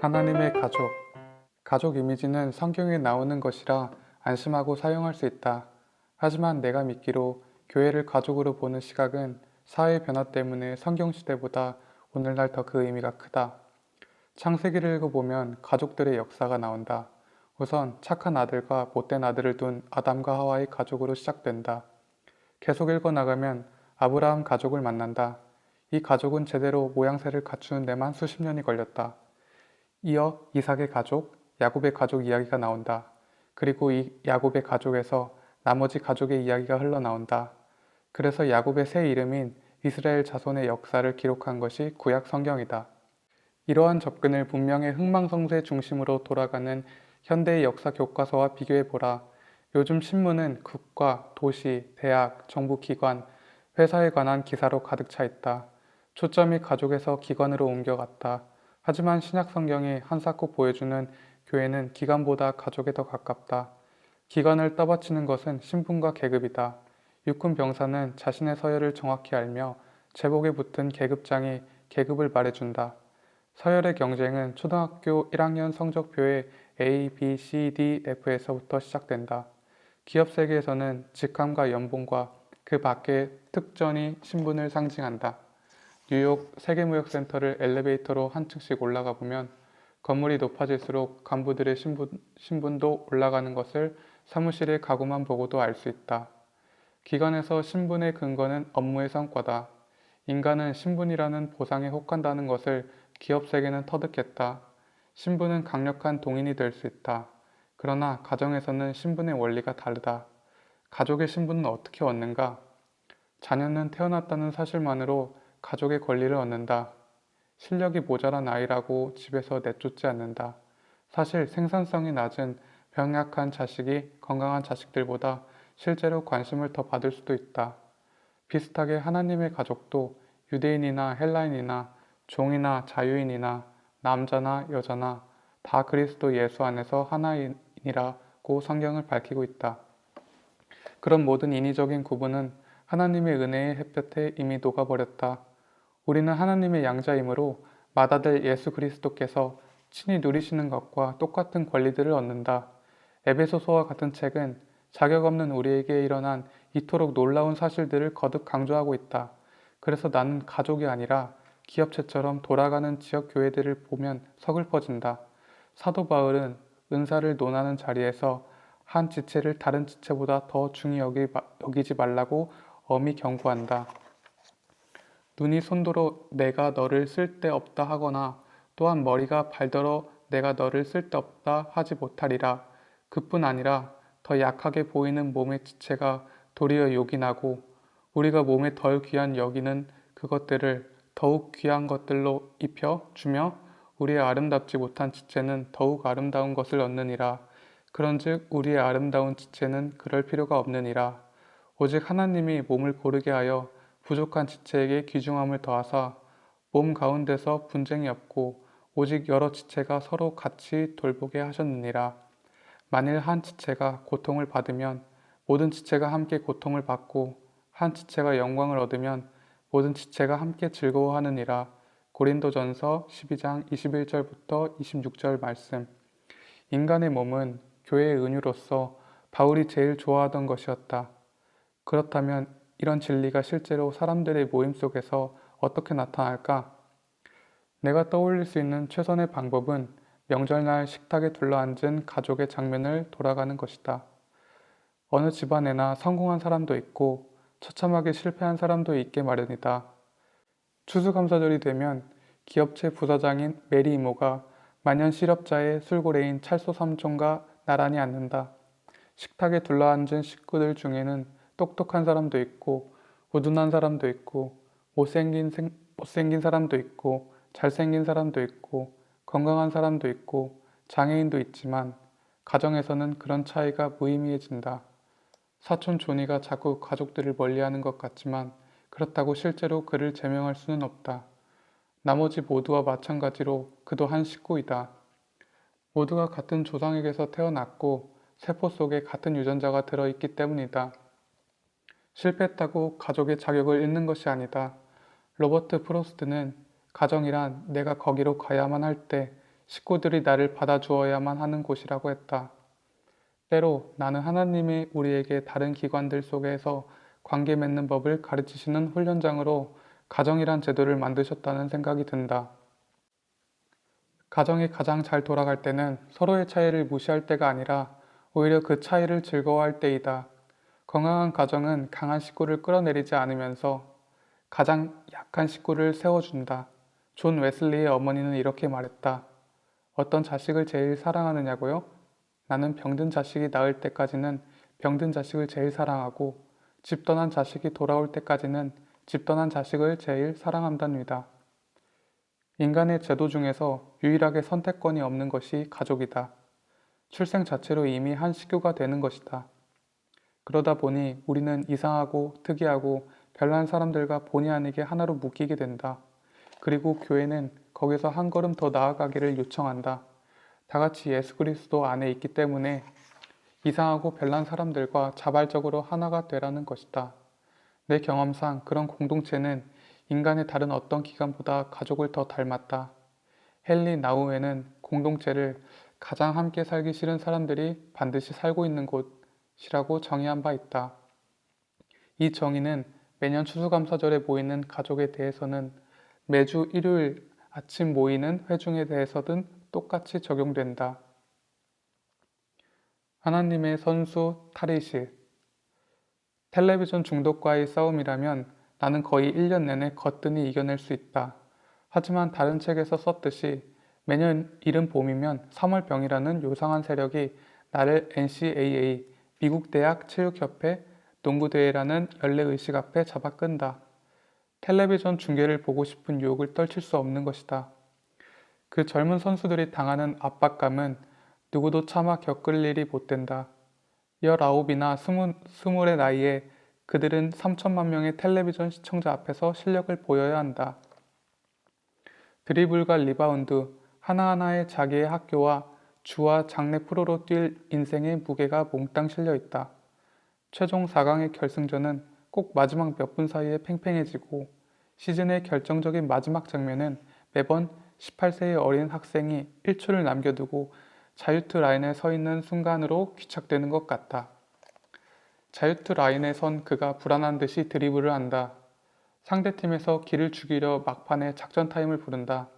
하나님의 가족. 가족 이미지는 성경에 나오는 것이라 안심하고 사용할 수 있다. 하지만 내가 믿기로 교회를 가족으로 보는 시각은 사회 변화 때문에 성경 시대보다 오늘날 더 그 의미가 크다. 창세기를 읽어보면 가족들의 역사가 나온다. 우선 착한 아들과 못된 아들을 둔 아담과 하와의 가족으로 시작된다. 계속 읽어나가면 아브라함 가족을 만난다. 이 가족은 제대로 모양새를 갖추는 데만 수십 년이 걸렸다. 이어 이삭의 가족, 야곱의 가족 이야기가 나온다. 그리고 이 야곱의 가족에서 나머지 가족의 이야기가 흘러나온다. 그래서 야곱의 새 이름인 이스라엘 자손의 역사를 기록한 것이 구약 성경이다. 이러한 접근을 문명의 흥망성쇠 중심으로 돌아가는 현대의 역사 교과서와 비교해 보라. 요즘 신문은 국가, 도시, 대학, 정부 기관, 회사에 관한 기사로 가득 차 있다. 초점이 가족에서 기관으로 옮겨갔다. 하지만 신약 성경이 한사코 보여주는 교회는 기관보다 가족에 더 가깝다. 기관을 떠받치는 것은 신분과 계급이다. 육군 병사는 자신의 서열을 정확히 알며 제복에 붙은 계급장이 계급을 말해준다. 서열의 경쟁은 초등학교 1학년 성적표의 A, B, C, D, F에서부터 시작된다. 기업 세계에서는 직함과 연봉과 그 밖의 특전이 신분을 상징한다. 뉴욕 세계무역센터를 엘리베이터로 한 층씩 올라가 보면 건물이 높아질수록 간부들의 신분, 신분 도 올라가는 것을 사무실의 가구만 보고도 알 수 있다. 기관에서 신분의 근거는 업무의 성과다. 인간은 신분이라는 보상에 혹한다는 것을 기업 세계는 터득했다. 신분은 강력한 동인이 될 수 있다. 그러나 가정에서는 신분의 원리가 다르다. 가족의 신분은 어떻게 얻는가? 자녀는 태어났다는 사실만으로 가족의 권리를 얻는다. 실력이 모자란 아이라고 집에서 내쫓지 않는다. 사실 생산성이 낮은 병약한 자식이 건강한 자식들보다 실제로 관심을 더 받을 수도 있다. 비슷하게 하나님의 가족도 유대인이나 헬라인이나 종이나 자유인이나 남자나 여자나 다 그리스도 예수 안에서 하나인이라고 성경을 밝히고 있다. 그런 모든 인위적인 구분은 하나님의 은혜의 햇볕에 이미 녹아버렸다. 우리는 하나님의 양자이므로 맏아들 예수 그리스도께서 친히 누리시는 것과 똑같은 권리들을 얻는다. 에베소서와 같은 책은 자격 없는 우리에게 일어난 이토록 놀라운 사실들을 거듭 강조하고 있다. 그래서 나는 가족이 아니라 기업체처럼 돌아가는 지역 교회들을 보면 서글퍼진다. 사도 바울은 은사를 논하는 자리에서 한 지체를 다른 지체보다 더 중히 여기, 여기지 말라고 엄히 경고한다. 눈이 손도로 내가 너를 쓸데없다 하거나 또한 머리가 발더러 내가 너를 쓸데없다 하지 못하리라. 그뿐 아니라 더 약하게 보이는 몸의 지체가 도리어 요긴하고 우리가 몸에 덜 귀한 여기는 그것들을 더욱 귀한 것들로 입혀 주며 우리의 아름답지 못한 지체는 더욱 아름다운 것을 얻느니라. 그런즉 우리의 아름다운 지체는 그럴 필요가 없느니라. 오직 하나님이 몸을 고르게 하여 부족한 지체에게 귀중함을 더하사 몸 가운데서 분쟁이 없고 오직 여러 지체가 서로 같이 돌보게 하셨느니라. 만일 한 지체가 고통을 받으면 모든 지체가 함께 고통을 받고 한 지체가 영광을 얻으면 모든 지체가 함께 즐거워하느니라. 고린도전서 12장 21절부터 26절 말씀. 인간의 몸은 교회의 은유로서 바울이 제일 좋아하던 것이었다. 그렇다면 이런 진리가 실제로 사람들의 모임 속에서 어떻게 나타날까? 내가 떠올릴 수 있는 최선의 방법은 명절날 식탁에 둘러앉은 가족의 장면을 돌아가는 것이다. 어느 집안에나 성공한 사람도 있고 처참하게 실패한 사람도 있게 마련이다. 추수감사절이 되면 기업체 부사장인 메리 이모가 만년 실업자의 술고래인 찰소 삼촌과 나란히 앉는다. 식탁에 둘러앉은 식구들 중에는 똑똑한 사람도 있고 우둔한 사람도 있고 못생긴, 생, 못생긴 사람도 있고 잘생긴 사람도 있고 건강한 사람도 있고 장애인도 있지만 가정에서는 그런 차이가 무의미해진다. 사촌 조니가 자꾸 가족들을 멀리하는 것 같지만 그렇다고 실제로 그를 제명할 수는 없다. 나머지 모두와 마찬가지로 그도 한 식구이다. 모두가 같은 조상에게서 태어났고 세포 속에 같은 유전자가 들어있기 때문이다. 실패했다고 가족의 자격을 잃는 것이 아니다. 로버트 프로스트는 가정이란 내가 거기로 가야만 할 때 식구들이 나를 받아주어야만 하는 곳이라고 했다. 때로 나는 하나님이 우리에게 다른 기관들 속에서 관계 맺는 법을 가르치시는 훈련장으로 가정이란 제도를 만드셨다는 생각이 든다. 가정이 가장 잘 돌아갈 때는 서로의 차이를 무시할 때가 아니라 오히려 그 차이를 즐거워할 때이다. 건강한 가정은 강한 식구를 끌어내리지 않으면서 가장 약한 식구를 세워준다. 존 웨슬리의 어머니는 이렇게 말했다. 어떤 자식을 제일 사랑하느냐고요? 나는 병든 자식이 나을 때까지는 병든 자식을 제일 사랑하고 집 떠난 자식이 돌아올 때까지는 집 떠난 자식을 제일 사랑한답니다. 인간의 제도 중에서 유일하게 선택권이 없는 것이 가족이다. 출생 자체로 이미 한 식구가 되는 것이다. 그러다 보니 우리는 이상하고 특이하고 별난 사람들과 본의 아니게 하나로 묶이게 된다. 그리고 교회는 거기서 한 걸음 더 나아가기를 요청한다. 다 같이 예수 그리스도 안에 있기 때문에 이상하고 별난 사람들과 자발적으로 하나가 되라는 것이다. 내 경험상 그런 공동체는 인간의 다른 어떤 기관보다 가족을 더 닮았다. 헨리 나우에는 공동체를 가장 함께 살기 싫은 사람들이 반드시 살고 있는 곳 이라고 정의한 바 있다. 이 정의는 매년 추수감사절에 모이는 가족에 대해서는 매주 일요일 아침 모이는 회중에 대해서든 똑같이 적용된다. 하나님의 선수 탈의실 텔레비전 중독과의 싸움이라면 나는 거의 1년 내내 거뜬히 이겨낼 수 있다. 하지만 다른 책에서 썼듯이 매년 이른 봄이면 3월병이라는 요상한 세력이 나를 NCAA 미국 대학 체육협회 농구대회라는 연례의식 앞에 잡아 끈다. 텔레비전 중계를 보고 싶은 유혹을 떨칠 수 없는 것이다. 그 젊은 선수들이 당하는 압박감은 누구도 차마 겪을 일이 못 된다. 19이나 20, 의 나이에 그들은 3천만 명의 텔레비전 시청자 앞에서 실력을 보여야 한다. 드리블과 리바운드, 하나하나의 자기의 학교와 주와 장래 프로로 뛸 인생의 무게가 몽땅 실려 있다. 최종 4강의 결승전은 꼭 마지막 몇 분 사이에 팽팽해지고 시즌의 결정적인 마지막 장면은 매번 18세의 어린 학생이 1초를 남겨두고 자유투 라인에 서 있는 순간으로 귀착되는 것 같다. 자유투 라인에 선 그가 불안한 듯이 드리블을 한다. 상대팀에서 길을 죽이려 막판에 작전 타임을 부른다.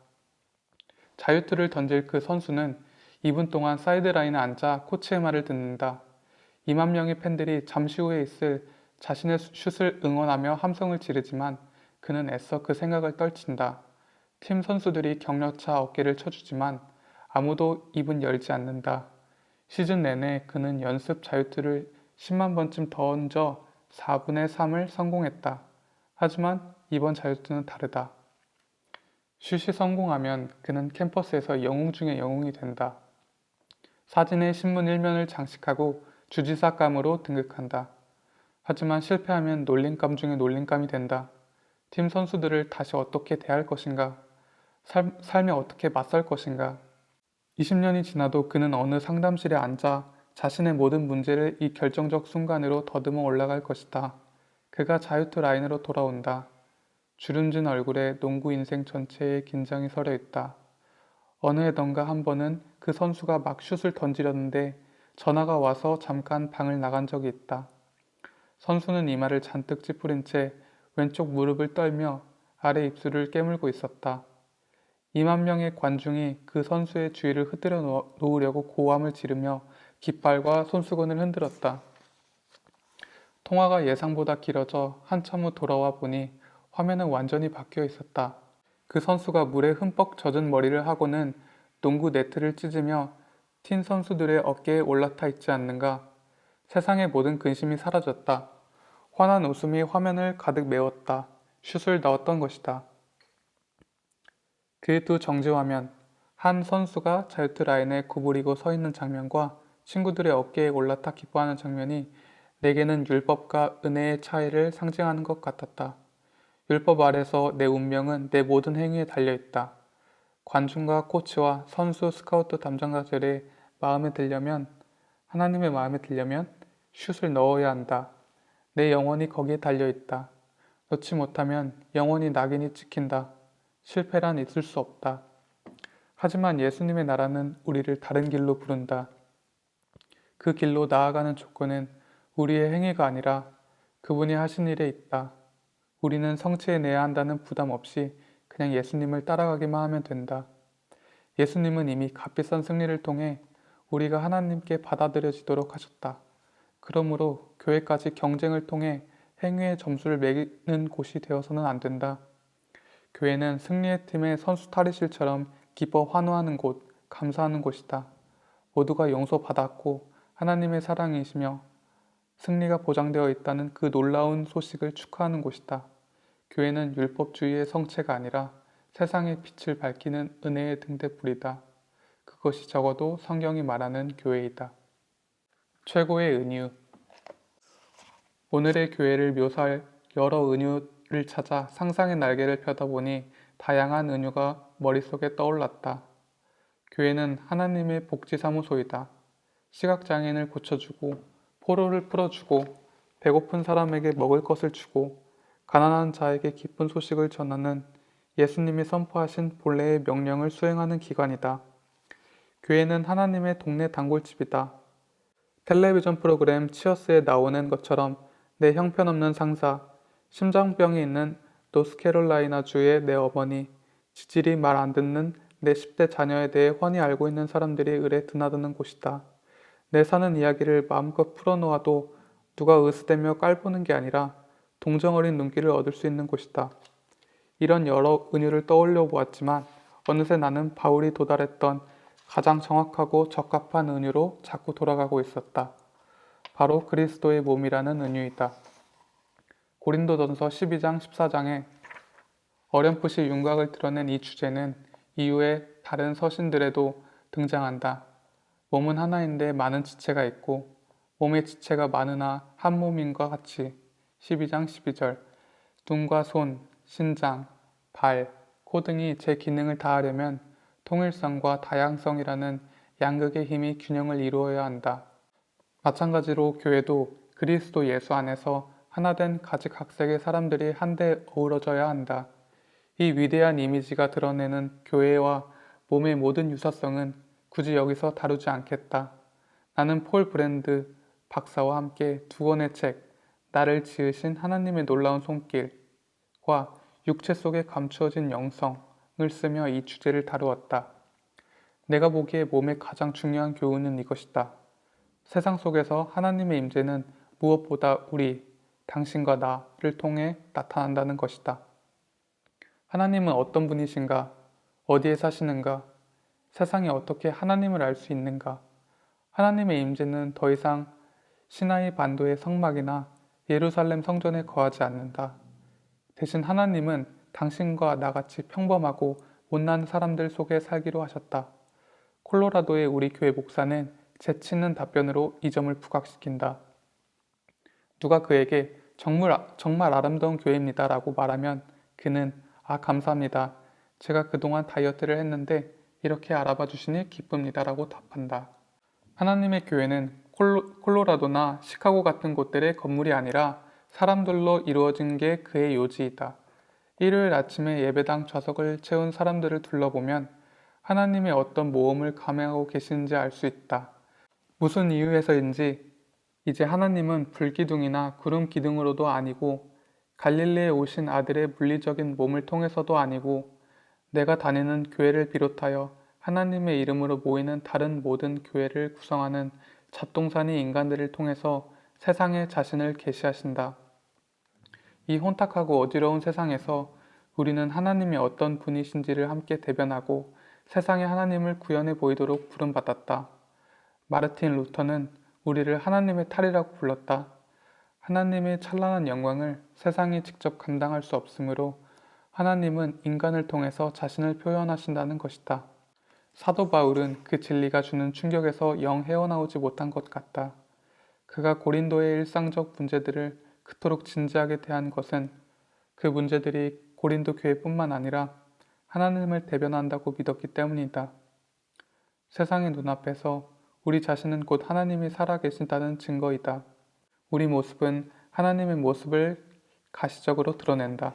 자유투를 던질 그 선수는 2분 동안 사이드라인에 앉아 코치의 말을 듣는다. 2만 명의 팬들이 잠시 후에 있을 자신의 슛을 응원하며 함성을 지르지만 그는 애써 그 생각을 떨친다. 팀 선수들이 격려차 어깨를 쳐주지만 아무도 입은 열지 않는다. 시즌 내내 그는 연습 자유투를 10만 번쯤 던져 4분의 3을 성공했다. 하지만 이번 자유투는 다르다. 슛이 성공하면 그는 캠퍼스에서 영웅 중의 영웅이 된다. 사진에 신문 일면을 장식하고 주지사감으로 등극한다. 하지만 실패하면 놀림감 중에 놀림감이 된다. 팀 선수들을 다시 어떻게 대할 것인가? 삶, 삶에 어떻게 맞설 것인가? 20년이 지나도 그는 어느 상담실에 앉아 자신의 모든 문제를 이 결정적 순간으로 더듬어 올라갈 것이다. 그가 자유투 라인으로 돌아온다. 주름진 얼굴에 농구 인생 전체에 긴장이 서려 있다. 어느 해던가 한 번은 그 선수가 막 슛을 던지려는데 전화가 와서 잠깐 방을 나간 적이 있다. 선수는 이마를 잔뜩 찌푸린 채 왼쪽 무릎을 떨며 아래 입술을 깨물고 있었다. 2만 명의 관중이 그 선수의 주위를 흔들어 놓으려고 고함을 지르며 깃발과 손수건을 흔들었다. 통화가 예상보다 길어져 한참 후 돌아와 보니 화면은 완전히 바뀌어 있었다. 그 선수가 물에 흠뻑 젖은 머리를 하고는 농구 네트를 찢으며 팀 선수들의 어깨에 올라타 있지 않는가. 세상의 모든 근심이 사라졌다. 환한 웃음이 화면을 가득 메웠다. 슛을 넣었던 것이다. 그두 정지화면, 한 선수가 자유투 라인에 구부리고 서 있는 장면과 친구들의 어깨에 올라타 기뻐하는 장면이 내게는 율법과 은혜의 차이를 상징하는 것 같았다. 율법 아래서 내 운명은 내 모든 행위에 달려있다. 관중과 코치와 선수, 스카우트 담당자들의 마음에 들려면, 하나님의 마음에 들려면 슛을 넣어야 한다. 내 영혼이 거기에 달려있다. 넣지 못하면 영혼이 낙인이 찍힌다. 실패란 있을 수 없다. 하지만 예수님의 나라는 우리를 다른 길로 부른다. 그 길로 나아가는 조건은 우리의 행위가 아니라 그분이 하신 일에 있다. 우리는 성취해내야 한다는 부담 없이 그냥 예수님을 따라가기만 하면 된다. 예수님은 이미 값비싼 승리를 통해 우리가 하나님께 받아들여지도록 하셨다. 그러므로 교회까지 경쟁을 통해 행위의 점수를 매기는 곳이 되어서는 안 된다. 교회는 승리의 팀의 선수 탈의실처럼 기뻐 환호하는 곳, 감사하는 곳이다. 모두가 용서받았고 하나님의 사랑이시며 승리가 보장되어 있다는 그 놀라운 소식을 축하하는 곳이다. 교회는 율법주의의 성체가 아니라 세상의 빛을 밝히는 은혜의 등대불이다. 그것이 적어도 성경이 말하는 교회이다. 최고의 은유 오늘의 교회를 묘사할 여러 은유를 찾아 상상의 날개를 펴다 보니 다양한 은유가 머릿속에 떠올랐다. 교회는 하나님의 복지사무소이다. 시각장애인을 고쳐주고 포로를 풀어주고 배고픈 사람에게 먹을 것을 주고 가난한 자에게 기쁜 소식을 전하는 예수님이 선포하신 본래의 명령을 수행하는 기관이다. 교회는 하나님의 동네 단골집이다. 텔레비전 프로그램 치어스에 나오는 것처럼 내 형편없는 상사, 심장병이 있는 노스캐롤라이나 주의 내 어머니, 지질이 말 안 듣는 내 10대 자녀에 대해 훤히 알고 있는 사람들이 을에 드나드는 곳이다. 내 사는 이야기를 마음껏 풀어놓아도 누가 으스대며 깔보는 게 아니라 동정 어린 눈길을 얻을 수 있는 곳이다. 이런 여러 은유를 떠올려 보았지만 어느새 나는 바울이 도달했던 가장 정확하고 적합한 은유로 자꾸 돌아가고 있었다. 바로 그리스도의 몸이라는 은유이다. 고린도전서 12장 14장에 어렴풋이 윤곽을 드러낸 이 주제는 이후에 다른 서신들에도 등장한다. 몸은 하나인데 많은 지체가 있고 몸의 지체가 많으나 한 몸인과 같이 12장 12절 눈과 손, 신장, 발, 코 등이 제 기능을 다하려면 통일성과 다양성이라는 양극의 힘이 균형을 이루어야 한다. 마찬가지로 교회도 그리스도 예수 안에서 하나된 가지각색의 사람들이 한데 어우러져야 한다. 이 위대한 이미지가 드러내는 교회와 몸의 모든 유사성은 굳이 여기서 다루지 않겠다. 나는 폴 브랜드 박사와 함께 두 권의 책, 나를 지으신 하나님의 놀라운 손길과 육체 속에 감추어진 영성을 쓰며 이 주제를 다루었다. 내가 보기에 몸의 가장 중요한 교훈은 이것이다. 세상 속에서 하나님의 임재는 무엇보다 우리, 당신과 나를 통해 나타난다는 것이다. 하나님은 어떤 분이신가? 어디에 사시는가? 세상에 어떻게 하나님을 알 수 있는가? 하나님의 임재는 더 이상 시나이 반도의 성막이나 예루살렘 성전에 거하지 않는다. 대신 하나님은 당신과 나같이 평범하고 못난 사람들 속에 살기로 하셨다. 콜로라도의 우리 교회 목사는 재치있는 답변으로 이 점을 부각시킨다. 누가 그에게 정말, 정말 아름다운 교회입니다 라고 말하면 그는 아, 감사합니다. 제가 그동안 다이어트를 했는데 이렇게 알아봐 주시니 기쁩니다 라고 답한다. 하나님의 교회는 콜로, 콜로라도나 시카고 같은 곳들의 건물이 아니라 사람들로 이루어진 게 그의 요지이다. 일요일 아침에 예배당 좌석을 채운 사람들을 둘러보면 하나님의 어떤 모험을 감행하고 계시는지 알 수 있다. 무슨 이유에서인지 이제 하나님은 불기둥이나 구름 기둥으로도 아니고 갈릴리에 오신 아들의 물리적인 몸을 통해서도 아니고 내가 다니는 교회를 비롯하여 하나님의 이름으로 모이는 다른 모든 교회를 구성하는 잡동사니 인간들을 통해서 세상에 자신을 계시하신다. 이 혼탁하고 어지러운 세상에서 우리는 하나님이 어떤 분이신지를 함께 대변하고 세상에 하나님을 구현해 보이도록 부름받았다. 마르틴 루터는 우리를 하나님의 탈이라고 불렀다. 하나님의 찬란한 영광을 세상이 직접 감당할 수 없으므로 하나님은 인간을 통해서 자신을 표현하신다는 것이다. 사도 바울은 그 진리가 주는 충격에서 영 헤어나오지 못한 것 같다. 그가 고린도의 일상적 문제들을 그토록 진지하게 대한 것은 그 문제들이 고린도 교회뿐만 아니라 하나님을 대변한다고 믿었기 때문이다. 세상의 눈앞에서 우리 자신은 곧 하나님이 살아계신다는 증거이다. 우리 모습은 하나님의 모습을 가시적으로 드러낸다.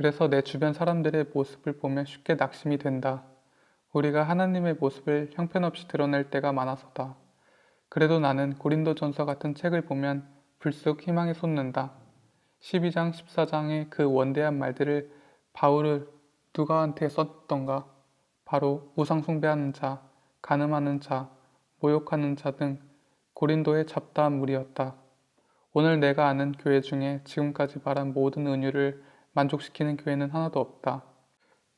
그래서 내 주변 사람들의 모습을 보면 쉽게 낙심이 된다. 우리가 하나님의 모습을 형편없이 드러낼 때가 많아서다. 그래도 나는 고린도전서 같은 책을 보면 불쑥 희망이 솟는다. 12장, 14장의 그 원대한 말들을 바울을 누가한테 썼던가? 바로 우상숭배하는 자, 가늠하는 자, 모욕하는 자 등 고린도의 잡다한 무리였다. 오늘 내가 아는 교회 중에 지금까지 말한 모든 은유를 만족시키는 교회는 하나도 없다.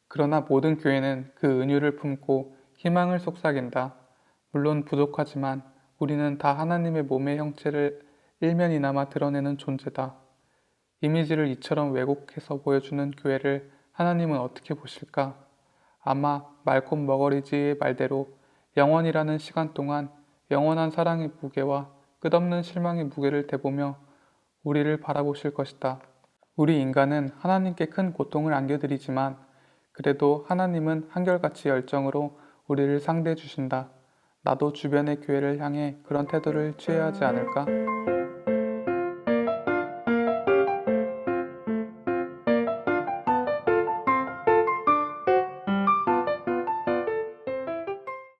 그러나 모든 교회는 그 은유를 품고 희망을 속삭인다. 물론 부족하지만 우리는 다 하나님의 몸의 형체를 일면이나마 드러내는 존재다. 이미지를 이처럼 왜곡해서 보여주는 교회를 하나님은 어떻게 보실까? 아마 말콤 머거리지의 말대로 영원이라는 시간 동안 영원한 사랑의 무게와 끝없는 실망의 무게를 대보며 우리를 바라보실 것이다. 우리 인간은 하나님께 큰 고통을 안겨드리지만 그래도 하나님은 한결같이 열정으로 우리를 상대해 주신다. 나도 주변의 교회를 향해 그런 태도를 취해야 하지 않을까?